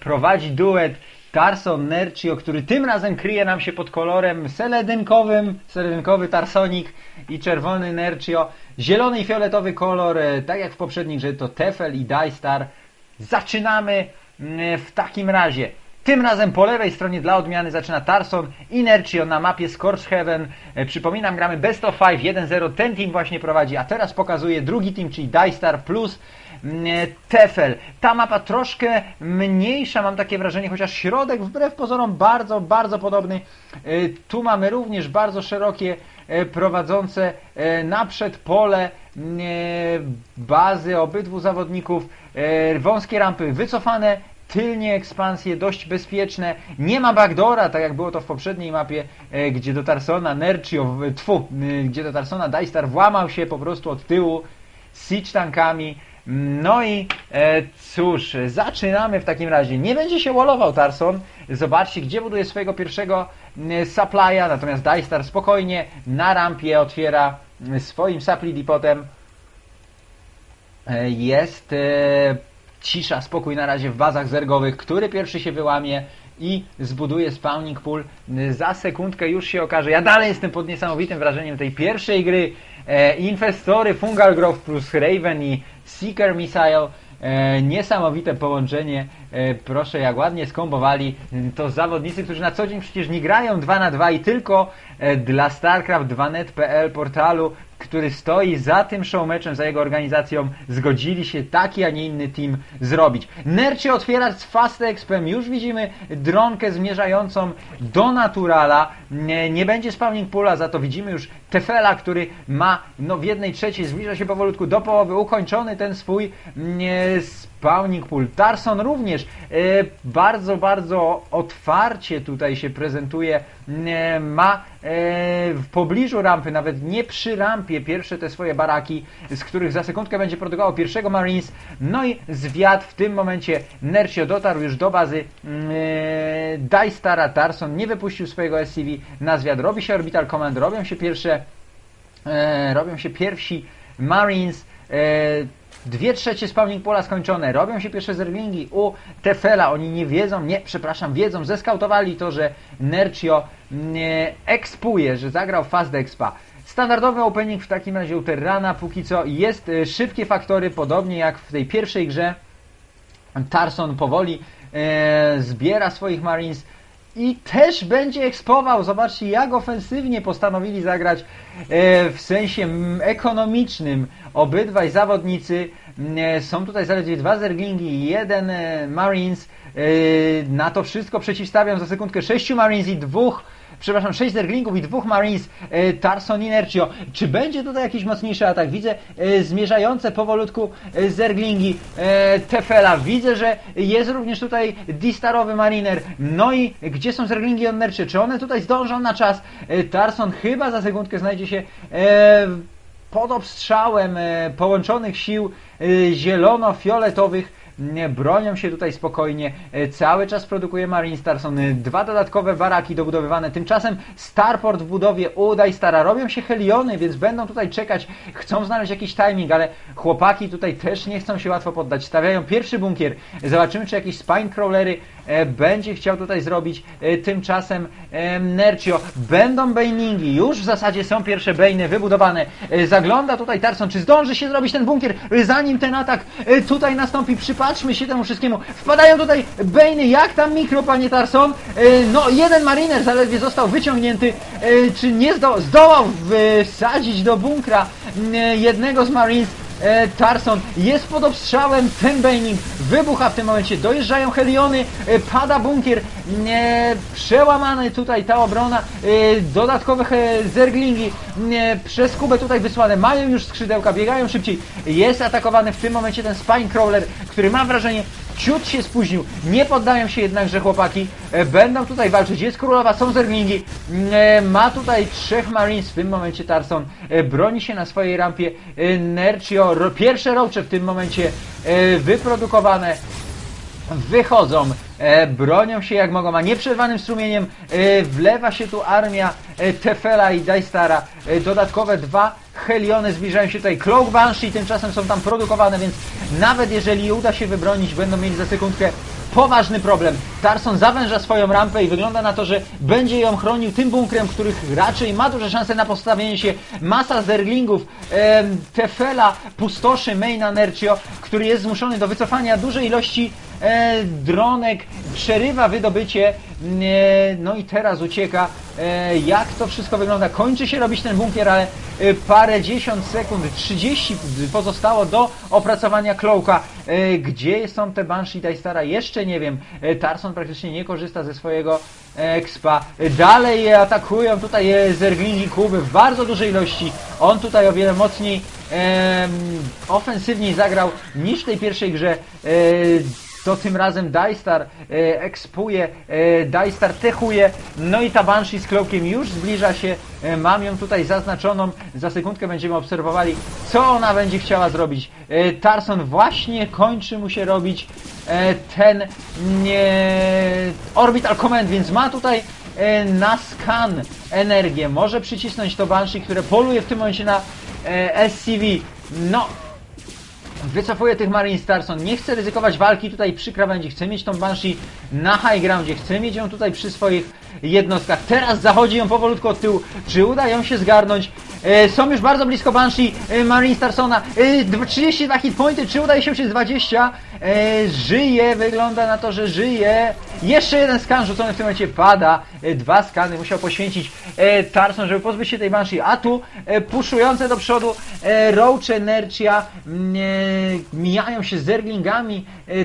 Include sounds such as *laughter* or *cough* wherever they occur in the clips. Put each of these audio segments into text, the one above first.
prowadzi duet Tarson Nercio, który tym razem kryje nam się pod kolorem seledynkowym, seledynkowy Tarsonik i czerwony Nercio. Zielony i fioletowy kolor, e, tak jak w poprzedniej grze to Tefel i Dystar. Zaczynamy mm, w takim razie. Tym razem po lewej stronie dla odmiany zaczyna Tarson Inercio na mapie Scorch Heaven. E, Przypominam, gramy Best of 5, 1-0. Ten team właśnie prowadzi, a teraz pokazuje drugi team, czyli Dystar plus Tefel. Ta mapa troszkę mniejsza, mam takie wrażenie, chociaż środek wbrew pozorom bardzo, bardzo podobny. E, Tu mamy również bardzo szerokie e, prowadzące e, naprzed pole mm, e, bazy obydwu zawodników, e, wąskie rampy wycofane, tylnie ekspansje dość bezpieczne. Nie ma backdora, tak jak było to w poprzedniej mapie, e, gdzie do Tarsona Nercio, tfu, e, gdzie do Tarsona Dystar włamał się po prostu od tyłu siege tankami. No i e, cóż, zaczynamy w takim razie. Nie będzie się wallował Tarson. Zobaczcie, gdzie buduje swojego pierwszego supply'a, natomiast Dystar spokojnie na rampie otwiera swoim supply depotem. E, Jest e, cisza, spokój na razie w bazach zergowych. Który pierwszy się wyłamie i zbuduje spawning pool. Za sekundkę już się okaże. Ja dalej jestem pod niesamowitym wrażeniem tej pierwszej gry. E, Infestory, Fungal Growth plus Raven i Seeker Missile. E, niesamowite połączenie. E, proszę, jak ładnie skombowali. E, To zawodnicy, którzy na co dzień przecież nie grają 2 na 2 i tylko e, dla StarCraft 2net.pl portalu który stoi za tym showmeczem, za jego organizacją, zgodzili się taki, a nie inny team zrobić. Nercie otwiera z Fast Expem, już widzimy dronkę zmierzającą do Naturala, nie, nie będzie spawning poola, za to widzimy już Tefela, który ma no, w jednej trzeciej, zbliża się powolutku do połowy, ukończony ten swój nie, spawning pool. Tarson również e, bardzo, bardzo otwarcie tutaj się prezentuje, e, ma e, w pobliżu rampy, nawet nie przy rampie, pierwsze te swoje baraki, z których za sekundkę będzie produkował pierwszego Marines. No i zwiat w tym momencie Nercio dotarł już do bazy mm, e, Dystara Tarson, nie wypuścił swojego SCV na zwiat. Robi się Orbital Command, robią się pierwsze e, robią się pierwsi Marines, e, dwie trzecie spawning pola skończone, robią się pierwsze zerglingi u Tefela, oni nie wiedzą, nie, przepraszam, wiedzą, zeskautowali to, że Nercio nie ekspuje, że zagrał Fast Expa. Standardowy opening w takim razie u Terrana póki co jest e, szybkie faktory, podobnie jak w tej pierwszej grze. Tarson powoli e, zbiera swoich Marines i też będzie ekspował. Zobaczcie, jak ofensywnie postanowili zagrać e, w sensie ekonomicznym. Obydwaj zawodnicy e, są tutaj zaledwie dwa zerglingi i jeden Marines. Na to wszystko przeciwstawiam za sekundkę sześciu Marines i dwóch przepraszam, 6 zerglingów i dwóch Marines e, Tarson Inercio. Czy będzie tutaj jakiś mocniejszy atak? Widzę e, zmierzające powolutku e, zerglingi Tefela. Widzę, że jest również tutaj Distarowy Mariner. No i gdzie są zerglingi od Nercio? Czy one tutaj zdążą na czas? Tarson chyba za sekundkę znajdzie się pod obstrzałem połączonych sił zielono-fioletowych bronią się tutaj spokojnie. E, Cały czas produkuje Marine Starson. E, Dwa dodatkowe baraki dobudowywane. Tymczasem Starport w budowie udaj Stara. Robią się Heliony, więc będą tutaj czekać. Chcą znaleźć jakiś timing, ale chłopaki tutaj też nie chcą się łatwo poddać. Stawiają pierwszy bunkier. Zobaczymy, czy jakieś spinecrawlery e, będzie chciał tutaj zrobić. Tymczasem Nercio. Będą Bainingi. Już w zasadzie są pierwsze Bainy wybudowane. Zagląda tutaj Tarson. Czy zdąży się zrobić ten bunkier, zanim ten atak tutaj nastąpi? Przypatrzmy się temu wszystkiemu. Wpadają tutaj Bainy. Jak tam mikro, panie Tarson? E, No, jeden Mariner zaledwie został wyciągnięty. E, Czy nie zdo zdołał wsadzić do bunkra e, jednego z Marines? E, Tarson jest pod obstrzałem, ten Baining wybucha w tym momencie, dojeżdżają Heliony, e, pada bunkier, e, przełamany tutaj ta obrona, e, dodatkowe he, zerglingi e, przez Kubę tutaj wysłane, mają już skrzydełka, biegają szybciej, jest atakowany w tym momencie ten Spinecrawler, który mam wrażenie ciut się spóźnił, nie poddają się jednakże chłopaki, e, będą tutaj walczyć, jest królowa, są zerglingi, e, ma tutaj trzech Marines, w tym momencie Tarson e, broni się na swojej rampie, Nercio, pierwsze rocze w tym momencie wyprodukowane, wychodzą, e, bronią się jak mogą, a nieprzerwanym strumieniem e, wlewa się tu armia e, Tefela i Dystara. E, dodatkowe dwa Heliony zbliżają się tutaj. Cloak Banshee tymczasem są tam produkowane, więc nawet jeżeli uda się wybronić, będą mieli za sekundkę poważny problem. Tarson zawęża swoją rampę i wygląda na to, że będzie ją chronił tym bunkrem, których raczej ma duże szanse na postawienie się. Masa zerglingów, em, Tefela pustoszy maina Nercio, który jest zmuszony do wycofania dużej ilości dronek, przerywa wydobycie, e, no i teraz ucieka. E, jak to wszystko wygląda? Kończy się robić ten bunkier, ale e, parę dziesiąt sekund, 30 pozostało do opracowania Cloaka. E, gdzie są te Banshee Dajstara? Jeszcze nie wiem. E, Tarson praktycznie nie korzysta ze swojego expa. E, Dalej atakują tutaj e, zerglingi Kuby w bardzo dużej ilości. On tutaj o wiele mocniej ofensywniej zagrał niż w tej pierwszej grze. E, to tym razem Dajstar e, ekspuje, e, Dajstar techuje, no i ta Banshee z Cloakiem już zbliża się, e, mam ją tutaj zaznaczoną, za sekundkę będziemy obserwowali, co ona będzie chciała zrobić. E, Tarson właśnie kończy mu się robić e, ten nie, Orbital Command, więc ma tutaj e, na skan energię, może przycisnąć to Banshee, które poluje w tym momencie na e, SCV, no wycofuje tych Marine Starson, nie chce ryzykować walki tutaj przy krawędzi, chce mieć tą Banshee na high groundzie, chce mieć ją tutaj przy swoich jednostkach. Teraz zachodzi ją powolutku od tyłu. Czy uda ją się zgarnąć? E, są już bardzo blisko Banshee e, Marine Starsona. E, dw- 32 hit pointy, czy uda się przez 20? E, żyje, wygląda na to, że żyje. Jeszcze jeden skan rzucony w tym momencie pada. E, dwa skany musiał poświęcić e, Tarson, żeby pozbyć się tej Banshee. A tu e, puszujące do przodu Roach Nercia mm, mijają się z zerglingami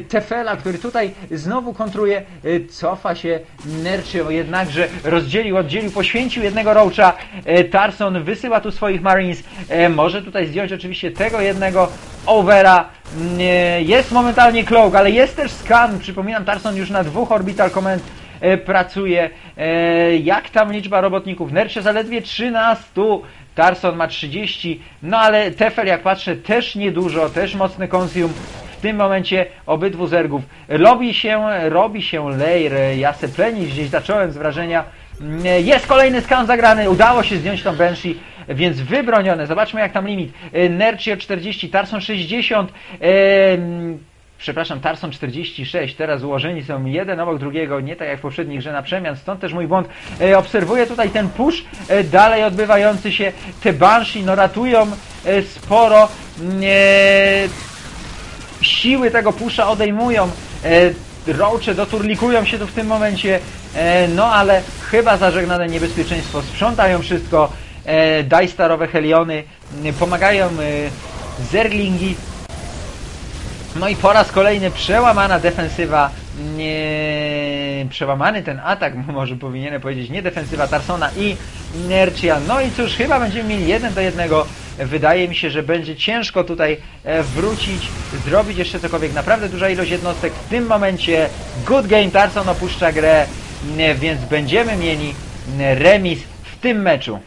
Tefela, który tutaj znowu kontruje. Cofa się Nercio, jednakże rozdzielił, oddzielił, poświęcił jednego Roacha. Tarson wysyła tu swoich Marines. Może tutaj zdjąć oczywiście tego jednego Overa. E, Jest momentalnie Cloak, ale jest też scan. Przypominam, Tarson już na dwóch Orbital Command e, pracuje. E, Jak tam liczba robotników? Nercio zaledwie 13. Tarson ma 30. No ale Tefel, jak patrzę, też niedużo, też mocny consume. W tym momencie obydwu zergów. Robi się, robi się layer. Ja se plenić gdzieś zacząłem z wrażenia. Mm, Jest kolejny skan zagrany. Udało się zdjąć tą Banshee, więc wybronione. Zobaczmy jak tam limit. E, Nercio 40, Tarson 60. em, Przepraszam, Tarson 46, teraz ułożeni są jeden obok drugiego, nie tak jak w poprzedniej grze na przemian, stąd też mój błąd. E, obserwuję tutaj ten push e, dalej odbywający się, te Banshee no ratują e, sporo, e, siły tego pusza odejmują, e, roache doturlikują się tu w tym momencie, e, no ale chyba zażegnane niebezpieczeństwo, sprzątają wszystko, e, Dajstarowe Heliony, m, pomagają e, Zerglingi, no i po raz kolejny przełamana defensywa, nie, przełamany ten atak, *laughs* może powinienem powiedzieć, nie defensywa Tarsona i Nercia. No i cóż, chyba będziemy mieli jeden do jednego. Wydaje mi się, że będzie ciężko tutaj e, wrócić, zrobić jeszcze cokolwiek. Naprawdę duża ilość jednostek. W tym momencie good game, Tarson opuszcza grę, więc będziemy mieli remis w tym meczu.